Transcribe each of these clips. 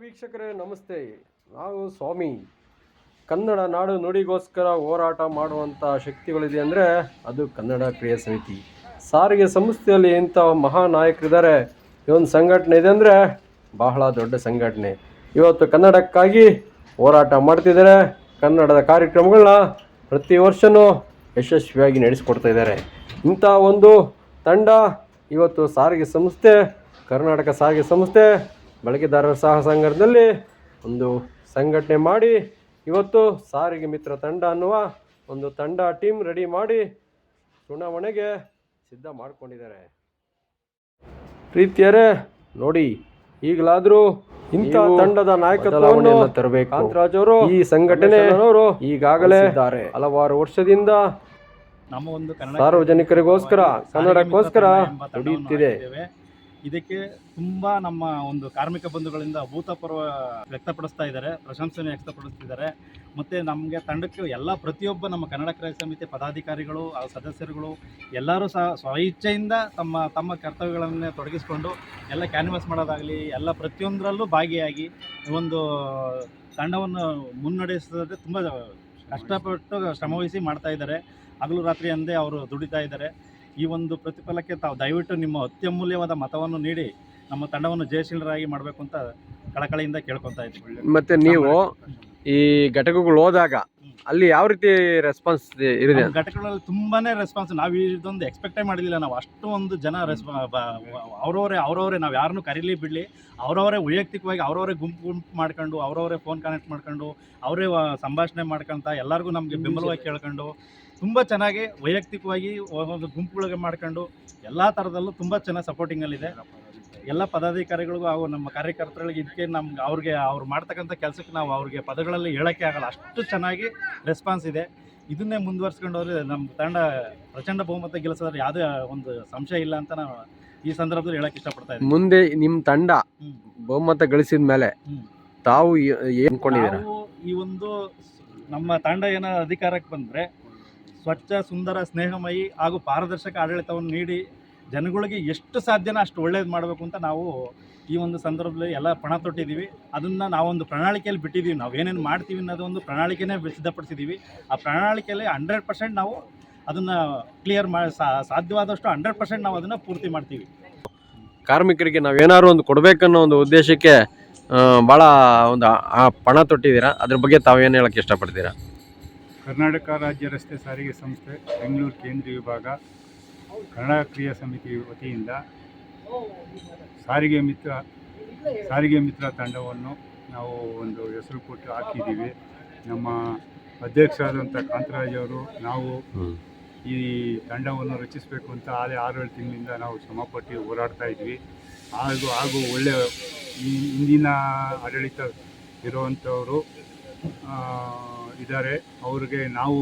ವೀಕ್ಷಕರೇ, ನಮಸ್ತೆ. ನಾವು ಸ್ವಾಮಿ, ಕನ್ನಡ ನಾಡು ನುಡಿಗೋಸ್ಕರ ಹೋರಾಟ ಮಾಡುವಂಥ ಶಕ್ತಿಗಳಿದೆ ಅಂದರೆ ಅದು ಕನ್ನಡ ಕ್ರಿಯಾ ಸಮಿತಿ. ಸಾರಿಗೆ ಸಂಸ್ಥೆಯಲ್ಲಿ ಇಂಥ ಮಹಾನ್ ನಾಯಕರಿದ್ದಾರೆ ಈ ಒಂದು ಸಂಘಟನೆ ಇದೆ ಅಂದರೆ ಬಹಳ ದೊಡ್ಡ ಸಂಘಟನೆ. ಇವತ್ತು ಕನ್ನಡಕ್ಕಾಗಿ ಹೋರಾಟ ಮಾಡ್ತಿದ್ದಾರೆ. ಕನ್ನಡದ ಕಾರ್ಯಕ್ರಮಗಳನ್ನ ಪ್ರತಿ ವರ್ಷವೂ ಯಶಸ್ವಿಯಾಗಿ ನಡೆಸಿಕೊಡ್ತಾ ಇದ್ದಾರೆ. ಇಂಥ ಒಂದು ತಂಡ ಇವತ್ತು ಸಾರಿಗೆ ಸಂಸ್ಥೆ, ಕರ್ನಾಟಕ ಸಾರಿಗೆ ಸಂಸ್ಥೆ ಬಳಕೆದಾರರ ಸಹ ಸಂಘದಲ್ಲಿ ಒಂದು ಸಂಘಟನೆ ಮಾಡಿ ಇವತ್ತು ಸಾರಿಗೆ ಮಿತ್ರ ತಂಡ ಅನ್ನುವ ಒಂದು ತಂಡ ಟೀಮ್ ರೆಡಿ ಮಾಡಿ ಚುನಾವಣೆಗೆ ಸಿದ್ಧ ಮಾಡಿಕೊಂಡಿದ್ದಾರೆ. ಪ್ರೀತಿಯರೇ ನೋಡಿ ಈಗಲಾದರೂ ಇಂಥ ತಂಡದ ನಾಯಕತ್ವವನ್ನು ತರಬೇಕು. ಕಾಂತರಾಜ್ ಅವರು ಈ ಸಂಘಟನೆ ಈಗಾಗಲೇ ಹಲವಾರು ವರ್ಷದಿಂದ ನಮ್ಮ ಒಂದು ಸಾರ್ವಜನಿಕರಿಗೋಸ್ಕರ ಕನ್ನಡಕ್ಕೋಸ್ಕರ ದುಡಿಯುತ್ತಿದೆ. ಇದಕ್ಕೆ ತುಂಬಾ ನಮ್ಮ ಒಂದು ಕಾರ್ಮಿಕ ಬಂಧುಗಳಿಂದ ಅಭೂತಪೂರ್ವ ವ್ಯಕ್ತಪಡಿಸ್ತಾ ಇದ್ದಾರೆ ಪ್ರಶಂಸನೆ ವ್ಯಕ್ತಪಡಿಸ್ತಿದ್ದಾರೆ. ಮತ್ತೆ ನಮಗೆ ತಂಡಕ್ಕೆ ಎಲ್ಲ ಪ್ರತಿಯೊಬ್ಬ ನಮ್ಮ ಕನ್ನಡ ಕ್ರಯ ಸಮಿತಿ ಪದಾಧಿಕಾರಿಗಳು ಸದಸ್ಯರುಗಳು ಎಲ್ಲರೂ ಸಹ ಸ್ವಇಚ್ಛೆಯಿಂದ ತಮ್ಮ ತಮ್ಮ ಕರ್ತವ್ಯಗಳನ್ನೇ ತೊಡಗಿಸಿಕೊಂಡು ಎಲ್ಲ ಕ್ಯಾನ್ವಾಸ್ ಮಾಡೋದಾಗಲಿ, ಎಲ್ಲ ಪ್ರತಿಯೊಂದರಲ್ಲೂ ಭಾಗಿಯಾಗಿ ಒಂದು ತಂಡವನ್ನು ಮುನ್ನಡೆಸೋದೇ ತುಂಬ ಕಷ್ಟಪಟ್ಟು ಶ್ರಮವಹಿಸಿ ಮಾಡ್ತಾ ಇದ್ದಾರೆ. ಹಗಲು ರಾತ್ರಿ ಅಂದೇ ಅವರು ದುಡಿತಾ ಇದ್ದಾರೆ. ಈ ಒಂದು ಪ್ರತಿಫಲಕ್ಕೆ ತಾವು ದಯವಿಟ್ಟು ನಿಮ್ಮ ಅತ್ಯಮೂಲ್ಯವಾದ ಮತವನ್ನು ನೀಡಿ ನಮ್ಮ ತಂಡವನ್ನು ಜಯಶೀಲರಾಗಿ ಮಾಡಬೇಕು ಅಂತ ಕಳಕಳಿಯಿಂದ ಕೇಳ್ಕೊತಾ ಇದ್ದೀವಿ. ಮತ್ತೆ ನೀವು ಈ ಘಟಕಗಳು ಹೋದಾಗ ಅಲ್ಲಿ ಯಾವ ರೀತಿ ರೆಸ್ಪಾನ್ಸ್ ಇದೆ ಘಟಕಗಳಲ್ಲಿ ತುಂಬಾನೇ ರೆಸ್ಪಾನ್ಸ್ ನಾವು ಇದೊಂದು ಎಕ್ಸ್ಪೆಕ್ಟೇ ಮಾಡಿದಿಲ್ಲ ನಾವು ಅಷ್ಟು ಒಂದು ಜನ ರೆಸ್ಪಾ ಅವರವರೇ ಅವರವರೇ ನಾವು ಯಾರನ್ನೂ ಕರೀಲಿ ಬಿಡಲಿ. ಅವರವರೇ ವೈಯಕ್ತಿಕವಾಗಿ ಅವರವರೇ ಗುಂಪು ಗುಂಪು ಮಾಡ್ಕೊಂಡು, ಅವರವರೇ ಫೋನ್ ಕನೆಕ್ಟ್ ಮಾಡ್ಕೊಂಡು, ಅವರೇ ಸಂಭಾಷಣೆ ಮಾಡ್ಕೊಂತ ಎಲ್ಲರಿಗೂ ನಮಗೆ ಬೆಂಬಲವಾಗಿ ಕೇಳ್ಕೊಂಡು, ತುಂಬ ಚೆನ್ನಾಗಿ ವೈಯಕ್ತಿಕವಾಗಿ ಒಂದು ಗುಂಪುಗಳಿಗೆ ಮಾಡ್ಕೊಂಡು, ಎಲ್ಲ ಥರದಲ್ಲೂ ತುಂಬ ಚೆನ್ನಾಗಿ ಸಪೋರ್ಟಿಂಗಲ್ಲಿದೆ ಎಲ್ಲ ಪದಾಧಿಕಾರಿಗಳಿಗೂ ಹಾಗೂ ನಮ್ಮ ಕಾರ್ಯಕರ್ತರಿಗೆ ಇದಕ್ಕೆ ನಮ್ಗೆ ಅವ್ರಿಗೆ ಅವ್ರು ಮಾಡ್ತಕ್ಕಂಥ ಕೆಲಸಕ್ಕೆ ನಾವು ಅವ್ರಿಗೆ ಪದಗಳಲ್ಲಿ ಹೇಳೋಕ್ಕೆ ಆಗಲ್ಲ. ಅಷ್ಟು ಚೆನ್ನಾಗಿ ರೆಸ್ಪಾನ್ಸ್ ಇದೆ. ಇದನ್ನೇ ಮುಂದುವರ್ಸ್ಕೊಂಡು ಹೋದರೆ ನಮ್ಮ ತಂಡ ಪ್ರಚಂಡ ಬಹುಮತ ಗೆಲ್ಲಿಸೋದ್ರೆ ಯಾವುದೇ ಒಂದು ಸಂಶಯ ಇಲ್ಲ ಅಂತ ನಾವು ಈ ಸಂದರ್ಭದಲ್ಲಿ ಹೇಳಕ್ಕೆ ಇಷ್ಟಪಡ್ತಾ ಇದ್ದೀನಿ. ಮುಂದೆ ನಿಮ್ಮ ತಂಡ ಬಹುಮತ ಗಳಿಸಿದ ಮೇಲೆ ತಾವು ಏನ್ಕೊಂಡಿದ್ದೀರಾ ಏನ್ ಈ ಒಂದು ನಮ್ಮ ತಂಡ ಏನೋ ಅಧಿಕಾರಕ್ಕೆ ಬಂದರೆ ಸ್ವಚ್ಛ ಸುಂದರ ಸ್ನೇಹಮಯಿ ಹಾಗೂ ಪಾರದರ್ಶಕ ಆಡಳಿತವನ್ನು ನೀಡಿ ಜನಗಳಿಗೆ ಎಷ್ಟು ಸಾಧ್ಯನೋ ಅಷ್ಟು ಒಳ್ಳೇದು ಮಾಡಬೇಕು ಅಂತ ನಾವು ಈ ಒಂದು ಸಂದರ್ಭದಲ್ಲಿ ಎಲ್ಲ ಪಣ ತೊಟ್ಟಿದ್ದೀವಿ. ಅದನ್ನು ನಾವೊಂದು ಪ್ರಣಾಳಿಕೆಯಲ್ಲಿ ಬಿಟ್ಟಿದ್ದೀವಿ. ನಾವು ಏನೇನು ಮಾಡ್ತೀವಿ ಅನ್ನೋದು ಒಂದು ಪ್ರಣಾಳಿಕೆನೇ ಸಿದ್ಧಪಡಿಸಿದ್ದೀವಿ. ಆ ಪ್ರಣಾಳಿಕೆಯಲ್ಲಿ ಹಂಡ್ರೆಡ್ ಪರ್ಸೆಂಟ್ ನಾವು ಅದನ್ನು ಕ್ಲಿಯರ್ ಮಾಡಿ ಸಾಧ್ಯವಾದಷ್ಟು ಹಂಡ್ರೆಡ್ ಪರ್ಸೆಂಟ್ ನಾವು ಅದನ್ನು ಪೂರ್ತಿ ಮಾಡ್ತೀವಿ. ಕಾರ್ಮಿಕರಿಗೆ ನಾವು ಏನಾದ್ರು ಒಂದು ಕೊಡಬೇಕನ್ನೋ ಒಂದು ಉದ್ದೇಶಕ್ಕೆ ಭಾಳ ಬಹಳ ಒಂದು ಆ- ಪಣ ತೊಟ್ಟಿದ್ದೀರಾ? ಅದ್ರ ಬಗ್ಗೆ ತಾವೇನು ಹೇಳಕ್ಕೆ ಇಷ್ಟಪಡ್ತೀರಾ? ಕರ್ನಾಟಕ ರಾಜ್ಯ ರಸ್ತೆ ಸಾರಿಗೆ ಸಂಸ್ಥೆ ಬೆಂಗಳೂರು ಕೇಂದ್ರೀಯ ವಿಭಾಗ. ಕನ್ನಡ ಕ್ರಿಯಾ ಸಮಿತಿ ವತಿಯಿಂದ ಸಾರಿಗೆ ಮಿತ್ರ ಸಾರಿಗೆ ಮಿತ್ರ ತಂಡವನ್ನು ನಾವು ಒಂದು ಹೆಸರು ಕೊಟ್ಟು ಹಾಕಿದ್ದೀವಿ. ನಮ್ಮ ಅಧ್ಯಕ್ಷರಾದಂಥ ಕಾಂತರಾಜ್ ಅವರು ನಾವು ಈ ತಂಡವನ್ನು ರಚಿಸಬೇಕು ಅಂತ ಆಲೆ ಆರೇಳು ತಿಂಗಳಿಂದ ನಾವು ಶ್ರಮಪಟ್ಟು ಹೋರಾಡ್ತಾ ಇದ್ವಿ. ಹಾಗೂ ಹಾಗೂ ಒಳ್ಳೆ ಹಿಂದಿನ ಇಂದಿನ ಆಡಳಿತ ಇರುವಂಥವರು ಇದ್ದಾರೆ. ಅವ್ರಿಗೆ ನಾವು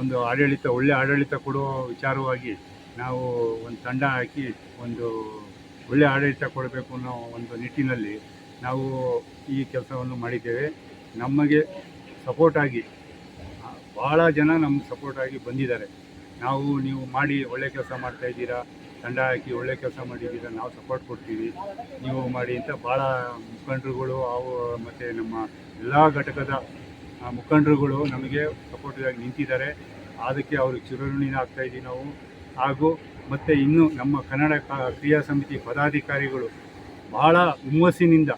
ಒಂದು ಆಡಳಿತ, ಒಳ್ಳೆ ಆಡಳಿತ ಕೊಡುವ ವಿಚಾರವಾಗಿ ನಾವು ಒಂದು ತಂಡ ಹಾಕಿ ಒಂದು ಒಳ್ಳೆ ಆಡಳಿತ ಕೊಡಬೇಕು ಅನ್ನೋ ಒಂದು ನಿಟ್ಟಿನಲ್ಲಿ ನಾವು ಈ ಕೆಲಸವನ್ನು ಮಾಡಿದ್ದೇವೆ. ನಮಗೆ ಸಪೋರ್ಟಾಗಿ ಭಾಳ ಜನ ನಮ್ಗೆ ಸಪೋರ್ಟಾಗಿ ಬಂದಿದ್ದಾರೆ. ನಾವು, ನೀವು ಮಾಡಿ ಒಳ್ಳೆ ಕೆಲಸ ಮಾಡ್ತಾ ಇದ್ದೀರಾ, ತಂಡ ಹಾಕಿ ಒಳ್ಳೆ ಕೆಲಸ ಮಾಡಿದ್ದೀರಾ, ನಾವು ಸಪೋರ್ಟ್ ಕೊಡ್ತೀವಿ. ನೀವು ಮಾಡಿ ಅಂತ ಭಾಳ ಮುಖಂಡರುಗಳು, ಅವು ಮತ್ತು ನಮ್ಮ ಎಲ್ಲ ಘಟಕದ ಆ, ಮುಖಂಡರುಗಳು ನಮಗೆ ಸಪೋರ್ಟಿವ್ ಆಗಿ ನಿಂತಿದ್ದಾರೆ. ಅದಕ್ಕೆ ಅವರು ಚಿರಋಣಿನ ಆಗ್ತಾ ಇದ್ದೀವಿ ನಾವು. ಹಾಗೂ ಮತ್ತು ಇನ್ನು ನಮ್ಮ ಕನ್ನಡ ಕ್ರಿಯಾ ಸಮಿತಿ ಪದಾಧಿಕಾರಿಗಳು ಭಾಳ ಹುಮ್ಮಸ್ಸಿನಿಂದ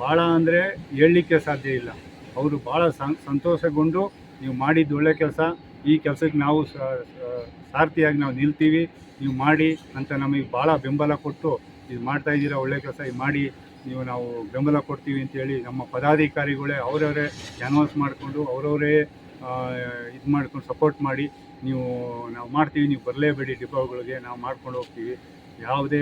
ಭಾಳ ಅಂದರೆ ಹೇಳಲಿಕ್ಕೆ ಸಾಧ್ಯ ಇಲ್ಲ. ಅವರು ಭಾಳ ಸಂತೋಷಗೊಂಡು ನೀವು ಮಾಡಿದ್ದು ಒಳ್ಳೆ ಕೆಲಸ. ಈ ಕೆಲಸಕ್ಕೆ ನಾವು ಸಾರ್ಥಿಯಾಗಿ ನಾವು ನಿಲ್ತೀವಿ. ನೀವು ಮಾಡಿ ಅಂತ ನಮಗೆ ಭಾಳ ಬೆಂಬಲ ಕೊಟ್ಟು ಇದು ಮಾಡ್ತಾ ಇದ್ದೀರಾ ಒಳ್ಳೆ ಕೆಲಸ ಇದು ಮಾಡಿ. ನೀವು ನಾವು ಬೆಂಬಲ ಕೊಡ್ತೀವಿ ಅಂತೇಳಿ ನಮ್ಮ ಪದಾಧಿಕಾರಿಗಳೇ ಅವರವರೇ ಕ್ಯಾನ್ವಾಸ್ ಮಾಡಿಕೊಂಡು, ಅವರವರೇ ಇದು ಮಾಡ್ಕೊಂಡು ಸಪೋರ್ಟ್ ಮಾಡಿ ನೀವು, ನಾವು ಮಾಡ್ತೀವಿ, ನೀವು ಬರಲೇಬೇಡಿ ಡಿಪೋಗಳಿಗೆ, ನಾವು ಮಾಡ್ಕೊಂಡು ಹೋಗ್ತೀವಿ. ಯಾವುದೇ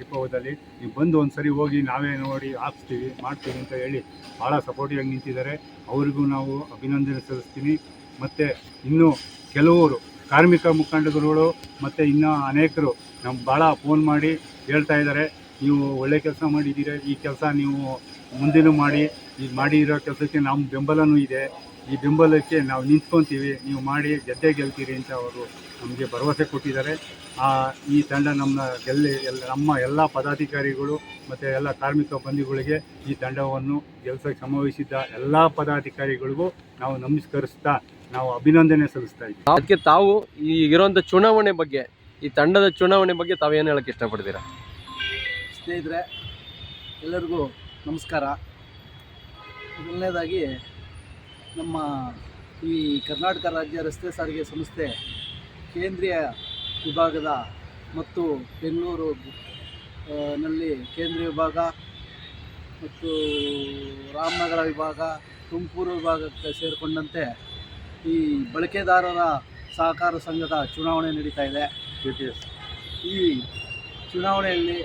ಡಿಪೋದಲ್ಲಿ ನೀವು ಬಂದು ಒಂದು ಸರಿ ಹೋಗಿ ನಾವೇ ನೋಡಿ ಹಾಕ್ಸ್ತೀವಿ, ಮಾಡ್ತೀವಿ ಅಂತ ಹೇಳಿ ಭಾಳ ಸಪೋರ್ಟಿವಾಗಿ ನಿಂತಿದ್ದಾರೆ. ಅವರಿಗೂ ನಾವು ಅಭಿನಂದನೆ ಸಲ್ಲಿಸ್ತೀನಿ. ಮತ್ತು ಇನ್ನೂ ಕೆಲವರು ಕಾರ್ಮಿಕ ಮುಖಂಡರುಗಳು, ಮತ್ತು ಇನ್ನೂ ಅನೇಕರು ನಮ್ಮ ಭಾಳ ಫೋನ್ ಮಾಡಿ ಹೇಳ್ತಾ ಇದ್ದಾರೆ. ನೀವು ಒಳ್ಳೆ ಕೆಲಸ ಮಾಡಿದ್ದೀರ? ಈ ಕೆಲಸ ನೀವು ಮುಂದೆನೂ ಮಾಡಿ, ಈ ಮಾಡಿರೋ ಕೆಲಸಕ್ಕೆ ನಮ್ಮ ಬೆಂಬಲನೂ ಇದೆ. ಈ ಬೆಂಬಲಕ್ಕೆ ನಾವು ನಿಂತ್ಕೊತೀವಿ, ನೀವು ಮಾಡಿ ಗೆದ್ದೆ ಗೆಲ್ತೀರಿ ಅಂತ ಅವರು ನಮಗೆ ಭರವಸೆ ಕೊಟ್ಟಿದ್ದಾರೆ. ಆ, ಈ ತಂಡ ನಮ್ಮ ಗೆಲ್ಲಿ, ಎಲ್ಲ, ನಮ್ಮ ಎಲ್ಲ ಪದಾಧಿಕಾರಿಗಳು ಮತ್ತು ಎಲ್ಲ ಕಾರ್ಮಿಕ ಬಂಧುಗಳಿಗೆ ಈ ತಂಡವನ್ನು ಗೆಲ್ಸಕ್ಕೆ ಶ್ರಮವಹಿಸಿದ್ದ ಎಲ್ಲ ಪದಾಧಿಕಾರಿಗಳಿಗೂ ನಾವು ನಮಸ್ಕರಿಸ್ತಾ, ನಾವು ಅಭಿನಂದನೆ ಸಲ್ಲಿಸ್ತಾ ಇದ್ದೀವಿ. ಅದಕ್ಕೆ ತಾವು ಈ ಇರುವಂಥ ಚುನಾವಣೆ ಬಗ್ಗೆ, ಈ ತಂಡದ ಚುನಾವಣೆ ಬಗ್ಗೆ ತಾವೇನು ಹೇಳಕ್ಕೆ ಇಷ್ಟಪಡ್ತೀರಾ? ಸ್ನೇಹಿತರೆ ಎಲ್ಲರಿಗೂ ನಮಸ್ಕಾರ. ಮೊದಲನೇದಾಗಿ ನಮ್ಮ ಈ ಕರ್ನಾಟಕ ರಾಜ್ಯ ರಸ್ತೆ ಸಾರಿಗೆ ಸಂಸ್ಥೆ ಕೇಂದ್ರೀಯ ವಿಭಾಗದ ಮತ್ತು ಬೆಂಗಳೂರು ನಲ್ಲಿ ಕೇಂದ್ರೀಯ ವಿಭಾಗ ಮತ್ತು ರಾಮನಗರ ವಿಭಾಗ ತುಮಕೂರು ವಿಭಾಗಕ್ಕೆ ಸೇರಿಕೊಂಡಂತೆ ಈ ಬಳಕೆದಾರರ ಸಹಕಾರ ಸಂಘದ ಚುನಾವಣೆ ನಡೀತಾ ಇದೆ. ಈ ಚುನಾವಣೆಯಲ್ಲಿ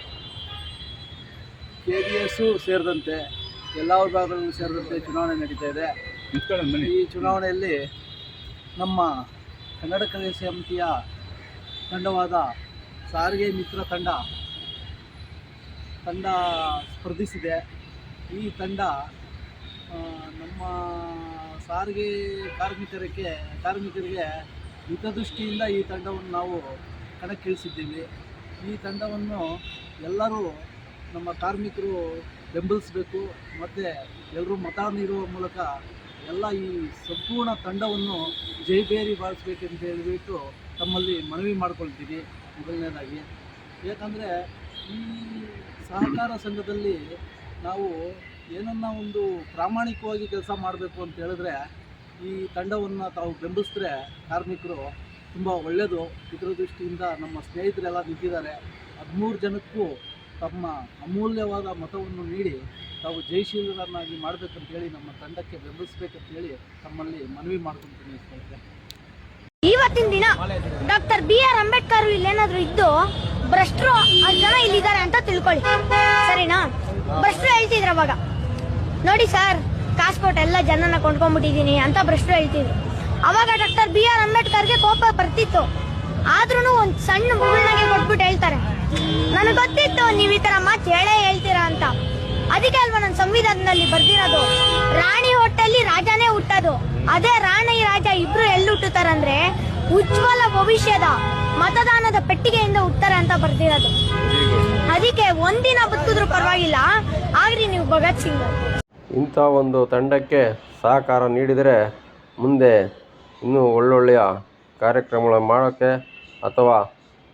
ಕೆ ಡಿ ಎಸ್ಸು ಸೇರಿದಂತೆ ಎಲ್ಲ ವಿಭಾಗಗಳು ಸೇರಿದಂತೆ ಚುನಾವಣೆ ನಡೀತಾ ಇದೆ. ಈ ಚುನಾವಣೆಯಲ್ಲಿ ನಮ್ಮ ಕನ್ನಡ ಕಲೆ ಸಮಿತಿಯ ತಂಡವಾದ ಸಾರಿಗೆ ಮಿತ್ರ ತಂಡ ತಂಡ ಸ್ಪರ್ಧಿಸಿದೆ. ಈ ತಂಡ ನಮ್ಮ ಸಾರಿಗೆ ಕಾರ್ಮಿಕರಿಗೆ ಕಾರ್ಮಿಕರಿಗೆ ಹಿತದೃಷ್ಟಿಯಿಂದ ಈ ತಂಡವನ್ನು ನಾವು ಕಣಕ್ಕಿಳಿಸಿದ್ದೀವಿ. ಈ ತಂಡವನ್ನು ಎಲ್ಲರೂ ನಮ್ಮ ಕಾರ್ಮಿಕರು ಬೆಂಬಲಿಸಬೇಕು, ಮತ್ತು ಎಲ್ಲರೂ ಮತ ನೀಡುವ ಮೂಲಕ ಎಲ್ಲ ಈ ಸಂಪೂರ್ಣ ತಂಡವನ್ನು ಜೈಬೇರಿ ಬಾರಿಸ್ಬೇಕಂತ ಹೇಳಿಬಿಟ್ಟು ತಮ್ಮಲ್ಲಿ ಮನವಿ ಮಾಡ್ಕೊಳ್ತೀನಿ ಮೊದಲನೇದಾಗಿ. ಯಾಕಂದರೆ ಈ ಸಹಕಾರ ಸಂಘದಲ್ಲಿ ನಾವು ಏನನ್ನ ಒಂದು ಪ್ರಾಮಾಣಿಕವಾಗಿ ಕೆಲಸ ಮಾಡಬೇಕು ಅಂತ ಹೇಳಿದ್ರೆ ಈ ತಂಡವನ್ನು ತಾವು ಬೆಂಬಲಿಸಿದ್ರೆ ಕಾರ್ಮಿಕರು ತುಂಬ ಒಳ್ಳೆಯದು ಇದರ ದೃಷ್ಟಿಯಿಂದ ನಮ್ಮ ಸ್ನೇಹಿತರೆಲ್ಲ ನಿಂತಿದ್ದಾರೆ. ಹದಿಮೂರು ಜನಕ್ಕೂ ತಮ್ಮ ಅಮೂಲ್ಯವಾದ ಮತವನ್ನು ನೀಡಿ ತಾವು ಜಯಶೀಲರನ್ನಾಗಿ ಮಾಡಬೇಕಂತೇಳಿ ನಮ್ಮ ತಂಡಕ್ಕೆ ಬೆಂಬಲಿಸಬೇಕಂತೇಳಿ ತಮ್ಮಲ್ಲಿ ಮನವಿ ಸ್ನೇಹಿತರೆ ಇವತ್ತಿನ ದಿನ ಡಾಕ್ಟರ್ ಬಿ ಆರ್ ಅಂಬೇಡ್ಕರ್ ಇಲ್ಲೇನಾದ್ರೂ ಇದ್ದು ಭ್ರಷ್ಟರು ಜನ ಇಲ್ಲಿದ್ದಾರೆ ಅಂತ ತಿಳ್ಕೊಳ್ಳಿ. ಸರಿನಾ? ಭ್ರಷ್ಟರು ಹೇಳ್ತಿದ್ರು ಅವಾಗ. ನೋಡಿ ಸರ್ ಕಾಸು ಎಲ್ಲ ಜನನ ಕೊಂಡ್ಕೊಂಡ್ಬಿಟ್ಟಿದೀನಿ ಅಂತ ಭ್ರಷ್ಟರು ಹೇಳ್ತಿದ್ರು. ಅವಾಗ ಡಾಕ್ಟರ್ ಬಿ ಆರ್ ಅಂಬೇಡ್ಕರ್ಗೆ ಕೋಪ ಬರ್ತಿತ್ತು. ಆದ್ರೂ ಒಂದ್ ಸಣ್ಣ ಮುಗುಳ್ನಾಗೆ ಕೊಟ್ಬಿಟ್ಟು ಹೇಳ್ತಾರೆ. ನನಗೆ ಗೊತ್ತಿತ್ತು ನೀವು ಈ ತರ ಮಾತು ಹೇಳೇ ಹೇಳ್ತೀರಾ ಅಂತ. ಅದಕ್ಕೆ ಅಲ್ವಾ ನನ್ನ ಸಂವಿಧಾನದಲ್ಲಿ ಬರ್ದಿರೋದು? ರಾಣಿ ಹೊಟ್ಟಲ್ಲಿ ರಾಜನೇ ಹುಟ್ಟೋದು. ಅದೇ ರಾಣಿ ರಾಜ ಇಬ್ರು ಎಲ್ಲಿ ಹುಟ್ಟುತ್ತಾರಂದ್ರೆ ಉಜ್ವಲ ಭವಿಷ್ಯದ ಮತದಾನದ ಪೆಟ್ಟಿಗೆಯಿಂದ ಹುಟ್ಟಾರೆ ಅಂತ ಬರ್ದಿರೋದು. ಅದಕ್ಕೆ ಒಂದಿನ ಬದುಕಿದ್ರು ಪರವಾಗಿಲ್ಲ ಆಗ್ರಿ ನೀವು ಭಗತ್ ಸಿಂಗ್. ಇಂಥ ಒಂದು ತಂಡಕ್ಕೆ ಸಹಕಾರ ನೀಡಿದರೆ ಮುಂದೆ ಇನ್ನೂ ಒಳ್ಳೊಳ್ಳೆಯ ಕಾರ್ಯಕ್ರಮಗಳನ್ನು ಮಾಡೋಕ್ಕೆ ಅಥವಾ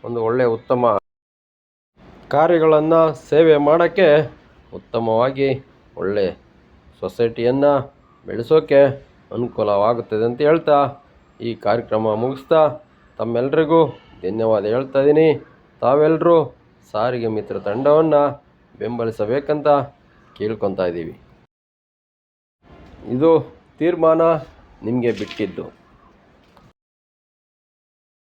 ಒಂದು ಒಳ್ಳೆಯ ಉತ್ತಮ ಕಾರ್ಯಗಳನ್ನು ಸೇವೆ ಮಾಡೋಕ್ಕೆ ಉತ್ತಮವಾಗಿ ಒಳ್ಳೆ ಸೊಸೈಟಿಯನ್ನು ಬೆಳೆಸೋಕ್ಕೆ ಅನುಕೂಲವಾಗುತ್ತದೆ ಅಂತ ಹೇಳ್ತಾ ಈ ಕಾರ್ಯಕ್ರಮ ಮುಗಿಸ್ತಾ ತಮ್ಮೆಲ್ಲರಿಗೂ ಧನ್ಯವಾದ ಹೇಳ್ತಾ ಇದ್ದೀನಿ. ತಾವೆಲ್ಲರೂ ಸಾರಿಗೆ ಮಿತ್ರ ತಂಡವನ್ನು ಬೆಂಬಲಿಸಬೇಕಂತ ಕೇಳ್ಕೊತಾ ಇದ್ದೀವಿ. ಇದು ತೀರ್ಮಾನ ನಿಮಗೆ ಬಿಟ್ಟಿದ್ದು.